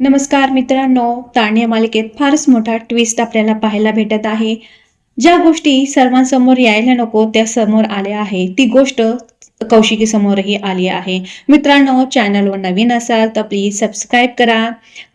नमस्कार मित्रांनो ताण्या मालिकेत फारच मोठा ट्विस्ट आपल्याला पाहायला भेटत आहे. ज्या गोष्टी सर्वांसमोर यायला नको त्या समोर आल्या आहे ती गोष्ट कौशिकी समोरही आली आहे. मित्रांनो चॅनलवर नवीन असाल तर प्लीज सबस्क्राईब करा.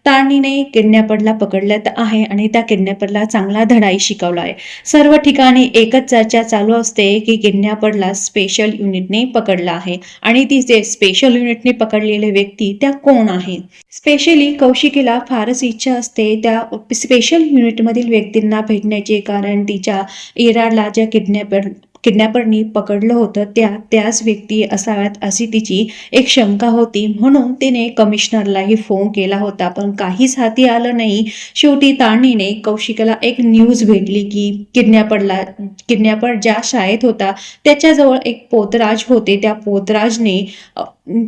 तारणीने किडनॅपरला पकडलं आहे आणि त्या किडनॅपरला चांगला धडाई शिकवला आहे सर्व ठिकाणी एकच चर्चा चालू असते की किडनॅपरला स्पेशल युनिटने पकडला आहे आणि ती जे स्पेशल युनिटने पकडलेले व्यक्ती त्या कोण आहेत स्पेशली कौशिकीला फारच इच्छा असते त्या स्पेशल युनिटमधील व्यक्तींना भेटण्याची कारण तिच्या इराडला ज्या किडनॅपर किडनॅपरनी पकडलं होतं त्या त्याच व्यक्ती असाव्यात अशी तिची एक शंका होती. म्हणून तिने कमिशनरलाही फोन केला होता पण काहीच हाती आलं नाही. शेवटी ताणीने कौशिकाला एक न्यूज भेटली की किडनॅपरला किडनॅपर ज्या शाळेत होता त्याच्याजवळ एक पोतराज होते. त्या पोतराजने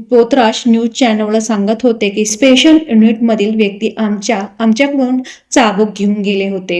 पोतराज न्यूज चॅनलला सांगत होते की स्पेशल युनिटमधील व्यक्ती आमच्या आमच्याकडून चाबूक घेऊन गेले होते.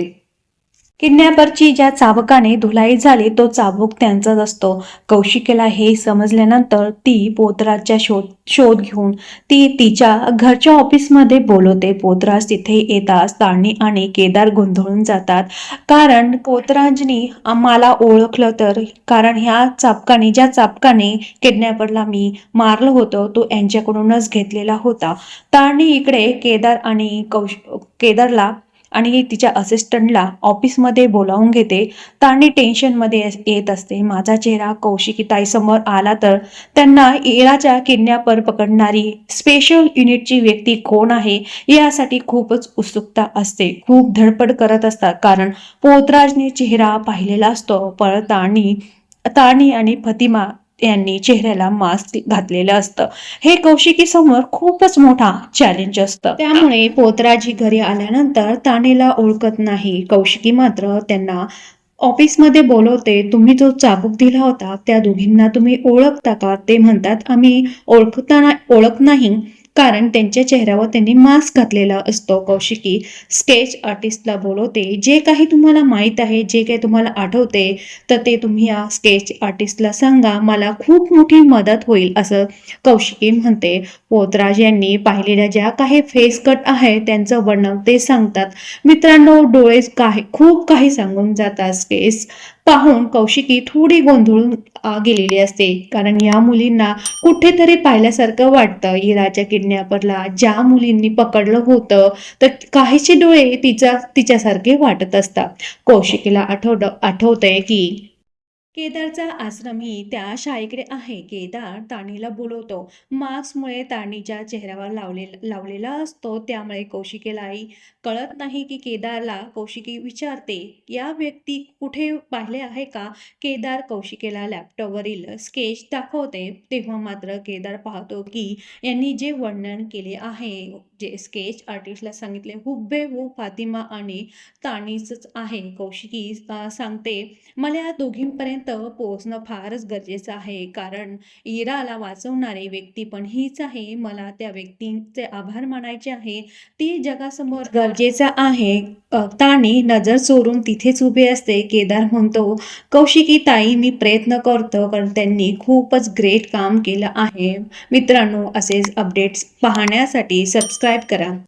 किडनॅपरची ज्या चाबकाने धुलाई झाली तो चाबूक त्यांचाच असतो. कौशिकेला हे समजल्यानंतर ती पोतराजच्या शोध शोध घेऊन ती तिच्या घरच्या ऑफिसमध्ये बोलवते. पोतराज तिथे येताच ताणी आणि केदार गोंधळून जातात. कारण पोतराजनी आम्हाला ओळखलं तर कारण ह्या चाबकाने ज्या चाबकाने किडनॅपरला मी मारलं होतं तो यांच्याकडूनच घेतलेला होता. ताणी इकडे केदार आणि कौश केदारला आणि तिच्या असिस्टंटला ऑफिसमध्ये बोलावून घेते. ताणी टेन्शनमध्ये येत असते. माझा चेहरा कौशिकीताईसमोर आला तर त्यांना इराच्या किडनॅपर पकडणारी स्पेशल युनिटची व्यक्ती कोण आहे यासाठी खूपच उत्सुकता असते. खूप धडपड करत असतात कारण पोतराजने चेहरा पाहिलेला असतो. पण ताणी ताणी आणि फतिमा यांनी चेहऱ्याला मास्क घातलेलं असतं. हे कौशिकी समोर खूपच मोठा चॅलेंज असतं. त्यामुळे पोतराजी घरी आल्यानंतर तानेला ओळखत नाही. कौशिकी मात्र त्यांना ऑफिसमध्ये बोलवते तुम्ही जो चाबूक दिला होता त्या दोघींना तुम्ही ओळखता का? ते म्हणतात आम्ही ओळखताना ओळख नाही. कारण त्यांच्या चेहऱ्यावर त्यांनी मास्क घातलेला असतो कौशिकी. स्केच आर्टिस्टला बोलवते जे काही तुम्हाला माहीत आहे जे काही तुम्हाला आठवते तर ते तुम्ही या स्केच आर्टिस्टला सांगा. मला खूप मोठी मदत होईल असं कौशिकी म्हणते. पोतराज यांनी पाहिलेल्या ज्या काही फेस कट आहे त्यांचं वर्णन ते सांगतात. मित्रांनो डोळे काही खूप काही सांगून जातात स्केच पाहून कौशिकी थोडी गोंधळून गेलेली असते. कारण या मुलींना कुठेतरी पाहिल्यासारखं वाटतं. इराच्या किडनॅपरला ज्या मुलींनी पकडलं होतं तर काहीचे डोळे तिच्या तिच्यासारखे वाटत असतात. कौशिकीला आठवत आठवतंय की केदारचा आश्रम ही त्या शाळेकडे आहे. केदार ताणीला बोलवतो. मास्कमुळे तानीच्या चेहऱ्यावर लावले लावलेला असतो त्यामुळे कौशिकेलाही कळत नाही की केदारला कौशिकी विचारते. या व्यक्ती कुठे पाहिले आहे का? केदार कौशिकेला लॅपटॉपवरील स्केच दाखवते. तेव्हा मात्र केदार पाहतो की यांनी जे वर्णन केले आहे जे स्केच आर्टिस्टला सांगितले हुबेहूब फातिमा आणि ताणीच आहे. कौशिकी सांगते मला या दोघींपर्यंत पोहोचणं फारच गरजेचं आहे. कारण इराला वाचवणारी व्यक्ती पण हीच आहे. मला त्या व्यक्तींचे आभार मानायचे आहे. ती जगासमोर गरजेचं आहे. ताणी नजर चोरून तिथेच उभे असते. केदार म्हणतो कौशिकी ताई मी प्रयत्न करतो कारण त्यांनी खूपच ग्रेट काम केलं आहे. मित्रांनो असेच अपडेट्स पाहण्यासाठी सबस्क्राईब करा.